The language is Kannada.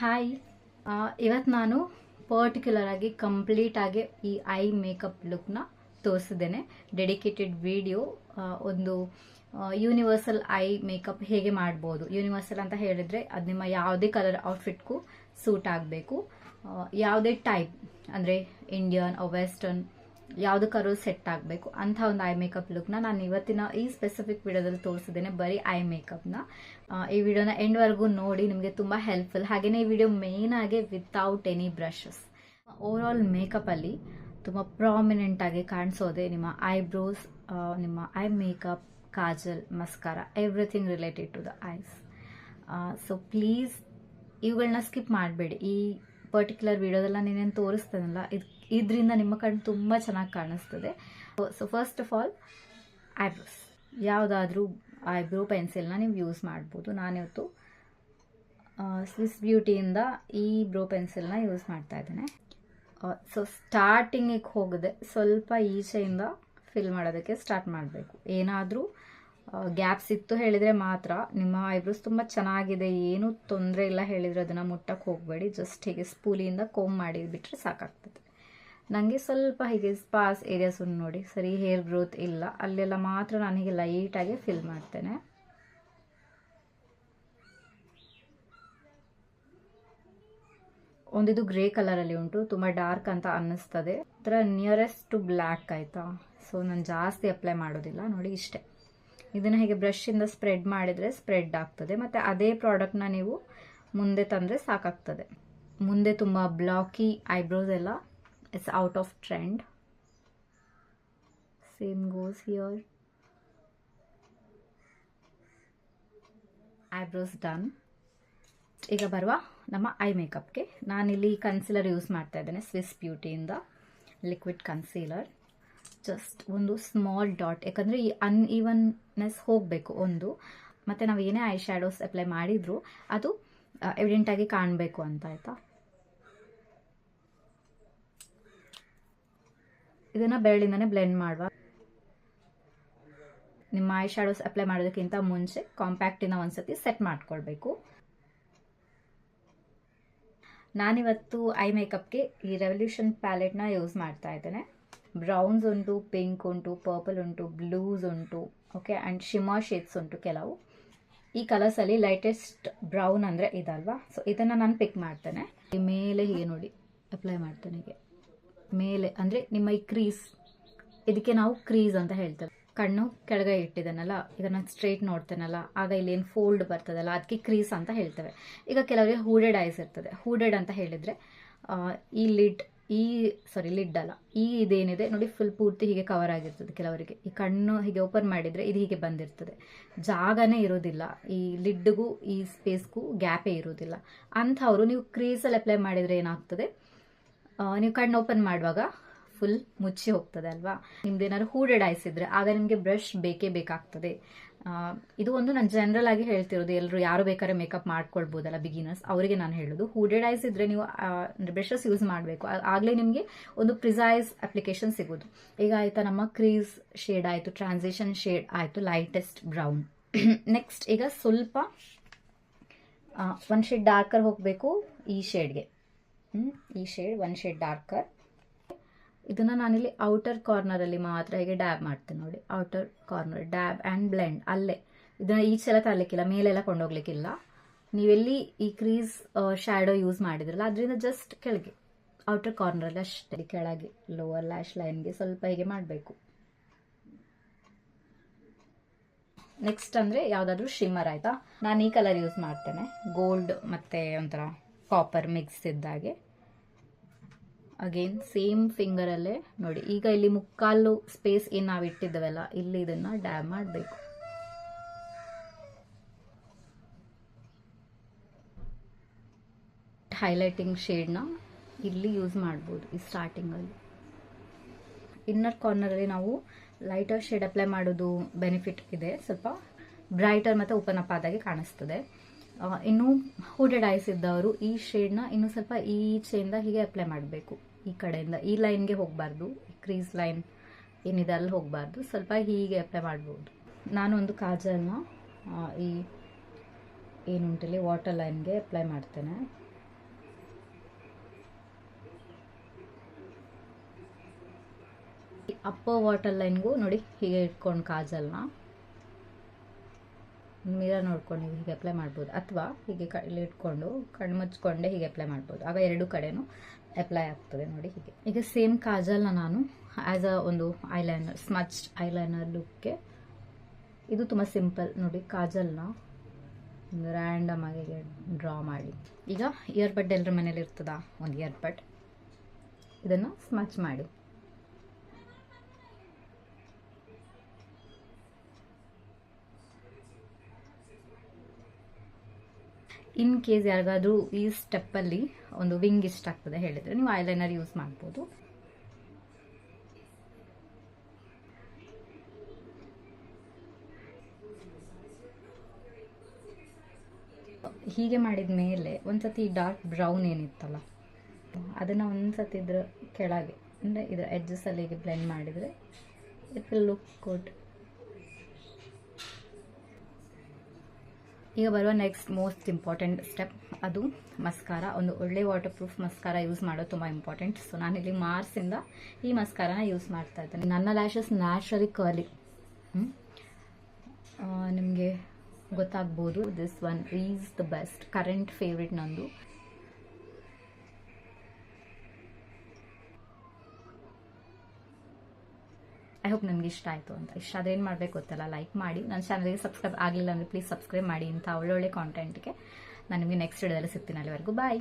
ಹಾಯ್ ಇವತ್ತು ನಾನು ಪರ್ಟಿಕ್ಯುಲರ್ ಆಗಿ ಕಂಪ್ಲೀಟ್ ಈ ಐ ಮೇಕಪ್ ಲುಕ್ನ ತೋರಿಸಿದ್ದೇನೆ. ಡೆಡಿಕೇಟೆಡ್ ವಿಡಿಯೋ ಒಂದು ಯೂನಿವರ್ಸಲ್ ಐ ಮೇಕಪ್ ಹೇಗೆ ಮಾಡ್ಬೋದು. ಯೂನಿವರ್ಸಲ್ ಅಂತ ಹೇಳಿದ್ರೆ ಅದು ನಿಮ್ಮ ಯಾವುದೇ ಕಲರ್ ಔಟ್ಫಿಟ್ಗೂ ಸೂಟ್ ಆಗಬೇಕು. ಯಾವುದೇ ಟೈಪ್ ಅಂದರೆ ಇಂಡಿಯನ್ ವೆಸ್ಟರ್ನ್ ಯಾವುದಕ್ಕಾದ್ರೂ ಸೆಟ್ ಆಗಬೇಕು. ಅಂಥ ಒಂದು ಐ ಮೇಕಪ್ ಲುಕ್ನ ನಾನು ಇವತ್ತಿನ ಈ ಸ್ಪೆಸಿಫಿಕ್ ವಿಡಿಯೋದಲ್ಲಿ ತೋರಿಸಿದ್ದೇನೆ ಬರೀ ಐ ಮೇಕಪ್ನ ಈ ವಿಡಿಯೋನ ಎಂಡ್ವರೆಗೂ ನೋಡಿ ನಿಮಗೆ ತುಂಬ ಹೆಲ್ಪ್ಫುಲ್ ಹಾಗೆಯೇ ಈ ವಿಡಿಯೋ ಆಗಿ without any brushes over all ಮೇಕಪ್ಪಲ್ಲಿ ತುಂಬ ಪ್ರಾಮಿನೆಂಟ್ ಆಗಿ ಕಾಣಿಸೋದೆ ನಿಮ್ಮ ಐಬ್ರೋಸ್ ನಿಮ್ಮ eye makeup kajal mascara everything related to the eyes so please ಇವುಗಳನ್ನ ಸ್ಕಿಪ್ ಮಾಡಬೇಡಿ. ಈ ಪರ್ಟಿಕ್ಯುಲರ್ ವಿಡಿಯೋದೆಲ್ಲ ನೀನೇನು ತೋರಿಸ್ತೇನಲ್ಲ, ಇದು ಇದರಿಂದ ನಿಮ್ಮ ಕಣ್ಣು ತುಂಬ ಚೆನ್ನಾಗಿ ಕಾಣಿಸ್ತದೆ. So first of all eyebrows ಯಾವುದಾದ್ರೂ ಐಬ್ರೋ ಪೆನ್ಸಿಲ್ನ ನೀವು ಯೂಸ್ ಮಾಡ್ಬೋದು. ನಾನಿವತ್ತು ಸ್ವಿಸ್ ಬ್ಯೂಟಿಯಿಂದ ಈ ಬ್ರೋ ಪೆನ್ಸಿಲ್ನ ಯೂಸ್ ಮಾಡ್ತಾ ಇದ್ದೇನೆ. ಸೊ ಸ್ಟಾರ್ಟಿಂಗಿಗೆ ಹೋಗದೆ ಸ್ವಲ್ಪ ಈಚೆಯಿಂದ ಫಿಲ್ ಮಾಡೋದಕ್ಕೆ ಸ್ಟಾರ್ಟ್ ಮಾಡಬೇಕು. ಏನಾದರೂ ಗ್ಯಾಪ್ಸ್ ಇತ್ತು ಹೇಳಿದರೆ ಮಾತ್ರ ನಿಮ್ಮ ಐಬ್ರೋಸ್ ತುಂಬ ಚೆನ್ನಾಗಿದೆ, ಏನೂ ತೊಂದರೆ ಇಲ್ಲ ಹೇಳಿದರೆ ಅದನ್ನು ಮುಟ್ಟಕ್ಕೆ ಹೋಗಬೇಡಿ. ಜಸ್ಟ್ ಹೀಗೆ ಸ್ಪೂಲಿಯಿಂದ ಕೋಮ್ ಮಾಡಿ ಬಿಟ್ಟರೆ ಸಾಕಾಗ್ತದೆ. ನನಗೆ ಸ್ವಲ್ಪ ಹೀಗೆ ಸ್ಪಾಸ್ ಏರಿಯಾಸ್ ನೋಡಿ. ಸರಿ ಹೇರ್ ಗ್ರೋತ್ ಇಲ್ಲ. ಅಲ್ಲೆಲ್ಲ ಮಾತ್ರ ನಾನು ಹೀಗೆ ಲೈಟಾಗಿ ಫಿಲ್ ಮಾಡ್ತೇನೆ. ಒಂದಿದು ಗ್ರೇ ಕಲರಲ್ಲಿ ಉಂಟು. ತುಂಬ ಡಾರ್ಕ್ ಅಂತ ಅನ್ನಿಸ್ತದೆ. ಥರ ನಿಯರೆಸ್ಟ್ ಟು ಬ್ಲ್ಯಾಕ್ ಆಯಿತಾ? ಸೊ ನಾನು ಜಾಸ್ತಿ ಅಪ್ಲೈ ಮಾಡೋದಿಲ್ಲ. ನೋಡಿ ಇಷ್ಟೇ. ಇದನ್ನು ಹೇಗೆ ಬ್ರಷಿಂದ ಸ್ಪ್ರೆಡ್ ಮಾಡಿದರೆ ಸ್ಪ್ರೆಡ್ ಆಗ್ತದೆ. ಮತ್ತು ಅದೇ ಪ್ರಾಡಕ್ಟ್ನ ನೀವು ಮುಂದೆ ತಂದರೆ ಸಾಕಾಗ್ತದೆ. ಮುಂದೆ ತುಂಬ ಬ್ಲಾಕಿ ಐಬ್ರೋಸ್ ಎಲ್ಲ it's out of trend same goes here eyebrows done ಈಗ ಬರುವ ನಮ್ಮ ಐ ಮೇಕಪ್ಗೆ ನಾನಿಲ್ಲಿ ಕನ್ಸೀಲರ್ ಯೂಸ್ ಮಾಡ್ತಾ ಇದ್ದೇನೆ ಸ್ವಿಸ್ ಬ್ಯೂಟಿಯಿಂದ ಲಿಕ್ವಿಡ್ ಕನ್ಸೀಲರ್ ಜಸ್ಟ್ ಒಂದು ಸ್ಮಾಲ್ ಡಾಟ್ ಯಾಕಂದರೆ ಈ ಅನ್ ಈವನ್ನೆಸ್ ಹೋಗಬೇಕು ಒಂದು. ಮತ್ತು ನಾವು ಏನೇ ಐ ಶ್ಯಾಡೋಸ್ ಅಪ್ಲೈ ಮಾಡಿದರೂ, ಅದು ಎವಿಡೆಂಟಾಗಿ ಕಾಣಬೇಕು ಅಂತ ಆಯಿತಾ? ಇದನ್ನು ಬೆರಳಿಂದನೇ ಬ್ಲೆಂಡ್ ಮಾಡುವ. ನಿಮ್ಮ ಐ ಶ್ಯಾಡೋಸ್ ಅಪ್ಲೈ ಮಾಡೋದಕ್ಕಿಂತ ಮುಂಚೆ ಕಾಂಪ್ಯಾಕ್ಟಿನ ಒಂದ್ಸತಿ ಸೆಟ್ ಮಾಡ್ಕೊಳ್ಬೇಕು. ನಾನಿವತ್ತು ಐ ಮೇಕಪ್ಗೆ ಈ ರೆವಲ್ಯೂಷನ್ ಪ್ಯಾಲೆಟ್ನ ಯೂಸ್ ಮಾಡ್ತಾ ಇದ್ದೇನೆ. ಬ್ರೌನ್ಸ್ ಉಂಟು ಪಿಂಕ್ ಉಂಟು ಪರ್ಪಲ್ ಉಂಟು ಬ್ಲೂಸ್ ಉಂಟು ಓಕೆ ಆ್ಯಂಡ್ ಶಿಮಾ ಶೇಡ್ಸ್ ಉಂಟು ಕೆಲವು. ಈ ಕಲರ್ಸಲ್ಲಿ ಲೈಟೆಸ್ಟ್ ಬ್ರೌನ್ ಅಂದರೆ ಇದಲ್ವಾ? ಸೊ ಇದನ್ನು ನಾನು ಪಿಕ್ ಮಾಡ್ತೇನೆ. ಈ ಮೇಲೆ ಹೀಗೆ ನೋಡಿ ಅಪ್ಲೈ ಮಾಡ್ತೇನೆ ಹೀಗೆ. ಮೇಲೆ, ಅಂದರೆ ನಿಮ್ಮ ಈ ಕ್ರೀಸ್ ಇದಕ್ಕೆ ನಾವು ಕ್ರೀಸ್ ಅಂತ ಹೇಳ್ತೇವೆ. ಕಣ್ಣು ಕೆಳಗೆ ಇಟ್ಟಿದ್ದಾನಲ್ಲ ಈಗ ನಾನು ಸ್ಟ್ರೈಟ್ ನೋಡ್ತೇನಲ್ಲ, ಆಗ ಇಲ್ಲಿ ಏನು ಫೋಲ್ಡ್ ಬರ್ತದಲ್ಲ, ಅದಕ್ಕೆ ಕ್ರೀಸ್ ಅಂತ ಹೇಳ್ತೇವೆ. ಈಗ ಕೆಲವರಿಗೆ ಹೂಡೆಡ್ ಐಸ್ ಇರ್ತದೆ. ಹೂಡೆಡ್ ಅಂತ ಹೇಳಿದರೆ ಈ ಲಿಡ್ ಈ ಸಾರಿ ಲಿಡ್ ಅಲ್ಲ, ಈ ಇದೇನಿದೆ, ನೋಡಿ ಫುಲ್ ಪೂರ್ತಿ ಹೀಗೆ ಕವರ್ ಆಗಿರ್ತದೆ ಕೆಲವರಿಗೆ. ಈ ಕಣ್ಣು ಹೀಗೆ ಓಪನ್ ಮಾಡಿದರೆ ಇದು ಹೀಗೆ ಬಂದಿರ್ತದೆ. ಜಾಗನೇ ಇರೋದಿಲ್ಲ. ಈ ಲಿಡ್ಗೂ ಈ ಸ್ಪೇಸ್ಗೂ ಗ್ಯಾಪೇ ಇರೋದಿಲ್ಲ. ಅಂಥವ್ರು ನೀವು ಕ್ರೀಸಲ್ಲಿ ಅಪ್ಲೈ ಮಾಡಿದರೆ ಏನಾಗ್ತದೆ? ನೀವು ಕಣ್ಣು ಓಪನ್ ಮಾಡುವಾಗ ಫುಲ್ ಮುಚ್ಚಿ ಹೋಗ್ತದೆ ಅಲ್ವಾ? ನಿಮ್ದು ಏನಾದ್ರು ಹೂಡೆಡ್ ಐಸ್ ಇದ್ರೆ ಆಗ ನಿಮಗೆ ಬ್ರಷ್ ಬೇಕೇ ಬೇಕಾಗ್ತದೆ. ಇದು ಒಂದು ನಾನು ಜನರಲ್ ಆಗಿ ಹೇಳ್ತಿರೋದು. ಎಲ್ಲರೂ ಯಾರು ಬೇಕಾದ್ರೆ ಮೇಕಪ್ ಮಾಡ್ಕೊಳ್ಬೋದಲ್ಲ ಬಿಗಿನರ್ಸ್ ಅವರಿಗೆ ನಾನು ಹೇಳೋದು. ಹೂಡೆಡ್ ಐಸ್ ಇದ್ರೆ ನೀವು ಬ್ರಷಸ್ ಯೂಸ್ ಮಾಡಬೇಕು. ಆಗಲೇ ನಿಮಗೆ ಒಂದು ಪ್ರಿಸೈಸ್ ಅಪ್ಲಿಕೇಶನ್ ಸಿಗೋದು. ಈಗ ಆಯ್ತಾ, ನಮ್ಮ ಕ್ರೀಸ್ ಶೇಡ್ ಆಯಿತು ಟ್ರಾನ್ಸಿಷನ್ ಶೇಡ್ ಆಯಿತು ಲೈಟೆಸ್ಟ್ ಬ್ರೌನ್ ನೆಕ್ಸ್ಟ್ ಈಗ ಸ್ವಲ್ಪ ಒಂದು ಶೇಡ್ ಡಾರ್ಕರ್ ಹೋಗಬೇಕು ಈ ಶೇಡ್ಗೆ ಈ ಶೇಡ್ ಒನ್ ಶೇಡ್ ಡಾರ್ಕರ್ ಇದನ್ನು ನಾನಿಲ್ಲಿ ಔಟರ್ ಕಾರ್ನರಲ್ಲಿ ಮಾತ್ರ ಹೀಗೆ ಡ್ಯಾಬ್ ಮಾಡ್ತೇನೆ ನೋಡಿ. Outer corner dab and blend ಅಲ್ಲೇ. ಇದನ್ನು ಈಚೆಲ್ಲ ತರಲಿಕ್ಕಿಲ್ಲ, ಮೇಲೆಲ್ಲ ಕೊಂಡೋಗ್ಲಿಕ್ಕಿಲ್ಲ. ನೀವೆಲ್ಲಿ ಈ ಕ್ರೀಸ್ ಶ್ಯಾಡೋ ಯೂಸ್ ಮಾಡಿದ್ರಲ್ಲ, ಅದರಿಂದ ಜಸ್ಟ್ ಕೆಳಗೆ ಔಟರ್ ಕಾರ್ನರಲ್ಲಿ ಅಷ್ಟೇ. ಕೆಳಗೆ ಲೋವರ್ ಲ್ಯಾಶ್ ಲೈನ್ಗೆ ಸ್ವಲ್ಪ ಹೀಗೆ ಮಾಡಬೇಕು. ನೆಕ್ಸ್ಟ್ ಅಂದರೆ ಯಾವುದಾದ್ರೂ ಶಿಮ್ಮರ್ ಆಯಿತಾ? ನಾನು ಈ ಕಲರ್ ಯೂಸ್ ಮಾಡ್ತೇನೆ. ಗೋಲ್ಡ್ ಮತ್ತು ಒಂಥರ ಕಾಪರ್ ಮಿಕ್ಸ್ ಇದ್ದಾಗೆ. ಅಗೇನ್ ಸೇಮ್ ಫಿಂಗರಲ್ಲೇ ನೋಡಿ. ಈಗ ಇಲ್ಲಿ ಮುಕ್ಕಾಲು ಸ್ಪೇಸ್ ಏನು ನಾವು ಇಟ್ಟಿದ್ದೇವಲ್ಲ, ಇಲ್ಲಿ ಇದನ್ನು ಡ್ಯಾಮ್ ಮಾಡಬೇಕು. ಹೈಲೈಟಿಂಗ್ ಶೇಡ್ನ ಇಲ್ಲಿ ಯೂಸ್ ಮಾಡ್ಬೋದು ಈ ಸ್ಟಾರ್ಟಿಂಗಲ್ಲಿ ಇನ್ನರ್ ಕಾರ್ನರಲ್ಲಿ ನಾವು ಲೈಟರ್ ಶೇಡ್ ಅಪ್ಲೈ ಮಾಡೋದು ಬೆನಿಫಿಟ್ ಇದೆ. ಸ್ವಲ್ಪ ಬ್ರೈಟರ್ ಮತ್ತು ಓಪನ್ ಅಪ್ ಆದಾಗೆ ಕಾಣಿಸ್ತದೆ. ಇನ್ನೂ ಹೂಡೆಡ್ ಐಸ್ ಇದ್ದವರು ಈ ಶೇಡ್ನ ಇನ್ನು ಸ್ವಲ್ಪ ಈಚೆಯಿಂದ ಹೀಗೆ ಅಪ್ಲೈ ಮಾಡಬೇಕು. ಈ ಕಡೆಯಿಂದ ಈ ಲೈನ್ಗೆ ಹೋಗಬಾರ್ದು ಕ್ರೀಸ್ ಲೈನ್ ಏನಿದೆ ಅಲ್ಲಿ ಹೋಗಬಾರ್ದು, ಸ್ವಲ್ಪ ಹೀಗೆ ಅಪ್ಲೈ ಮಾಡ್ಬೋದು. ನಾನೊಂದು ಕಾಜಲ್ನ ಈ ಏನುಂಟಲ್ಲಿ ವಾಟರ್ ಲೈನ್ಗೆ ಅಪ್ಲೈ ಮಾಡ್ತೇನೆ. ಅಪ್ಪ ವಾಟರ್ ಲೈನ್ಗೂ ನೋಡಿ ಹೀಗೆ ಇಟ್ಕೊಂಡು ಕಾಜಲ್ನ ಮಿರರ್ ನೋಡ್ಕೊಂಡು ನೀವು ಹೀಗೆ ಅಪ್ಲೈ ಮಾಡ್ಬೋದು. ಅಥವಾ ಹೀಗೆ ಕ ಇಟ್ಕೊಂಡು, ಕಣ್ಣು ಮುಚ್ಕೊಂಡೆ ಹೀಗೆ ಅಪ್ಲೈ ಮಾಡ್ಬೋದು. ಆಗ ಎರಡು ಕಡೆನೂ ಅಪ್ಲೈ ಆಗ್ತದೆ ನೋಡಿ ಹೀಗೆ. ಈಗ ಸೇಮ್ ಕಾಜಲ್ನ ನಾನು ಆ್ಯಸ್ ಅ ಒಂದು ಐಲೈನರ್ ಸ್ಮಚ್ ಐಲೈನರ್ ಲುಕ್ಗೆ ಇದು ತುಂಬ ಸಿಂಪಲ್ ನೋಡಿ ಕಾಜಲ್ನ ಒಂದು ರ್ಯಾಂಡಮ್ ಆಗಿ ಡ್ರಾ ಮಾಡಿ. ಈಗ ಇಯರ್ಬಡ್ ಎಲ್ಲರ ಮನೇಲಿ ಇರ್ತದ? ಒಂದು ಇಯರ್ಬಡ್ ಇದನ್ನು ಸ್ಮಚ್ ಮಾಡಿ. ಇನ್ ಕೇಸ್ ಯಾರಿಗಾದ್ರೂ ಈ ಸ್ಟೆಪ್ಪಲ್ಲಿ ಒಂದು ವಿಂಗ್ ಇಷ್ಟ ಆಗ್ತದೆ ಹೇಳಿದರೆ ನೀವು ಐಲೈನರ್ ಯೂಸ್ ಮಾಡ್ಬೋದು. ಹೀಗೆ ಮಾಡಿದ ಮೇಲೆ ಒಂದ್ಸತಿ ಡಾರ್ಕ್ ಬ್ರೌನ್ ಏನಿತ್ತಲ್ಲ, ಅದನ್ನು ಒಂದ್ಸತಿ ಇದ್ರ ಕೆಳಗೆ, ಅಂದರೆ ಇದರ ಎಡ್ಜಸ್ಸಲ್ಲಿ ಹೀಗೆ ಬ್ಲೆಂಡ್ ಮಾಡಿದರೆ ಇಟ್ ವಿಲ್ ಲುಕ್ ಗುಡ್ ಈಗ ಬರುವ ನೆಕ್ಸ್ಟ್ ಮೋಸ್ಟ್ ಇಂಪಾರ್ಟೆಂಟ್ ಸ್ಟೆಪ್ ಅದು ಮಸ್ಕಾರ ಒಂದು ಒಳ್ಳೆ ವಾಟರ್ ಪ್ರೂಫ್ ಮಸ್ಕಾರ ಯೂಸ್ ಮಾಡೋದು ತುಂಬ ಇಂಪಾರ್ಟೆಂಟ್ ಸೊ ನಾನಿಲ್ಲಿ ಮಾರ್ಸಿಂದ ಈ ಮಸ್ಕಾರನ ಯೂಸ್ ಮಾಡ್ತಾ ಇದ್ದೇನೆ. ನನ್ನ ಲ್ಯಾಶಸ್ ನ್ಯಾಚುರಲಿ ಕರ್ಲಿ ನಿಮಗೆ ಗೊತ್ತಾಗ್ಬೋದು this one is the best current favourite ನಂದು. ಐ ಹೋಪ್ ನಿಮ್ಗೆ ಇಷ್ಟ ಆಯಿತು ಅಂತ. ಇಷ್ಟ ಆದರೆ ಏನು ಮಾಡಬೇಕು ಗೊತ್ತಲ್ಲ ಲೈಕ್ ಮಾಡಿ. ನನ್ನ ಚಾನಲ್ಗೆ ಸಬ್ಸ್ಕ್ರೈಬ್ ಆಗಲಿಲ್ಲ ಅಂದ್ರೆ ಪ್ಲೀಸ್ ಸಬ್ಸ್ಕ್ರೈಬ್ ಮಾಡಿ ಅಂತ ಒಳ್ಳೊಳ್ಳೆ ಕಾಂಟೆಂಟ್ಗೆ ನಾನು ನಿಮಗೆ ನೆಕ್ಸ್ಟ್ ವಿಡಿಯೋದಲ್ಲಿ ಸಿಗ್ತೀನಿ ಅಲ್ಲಿವರೆಗೂ. ಬಾಯ್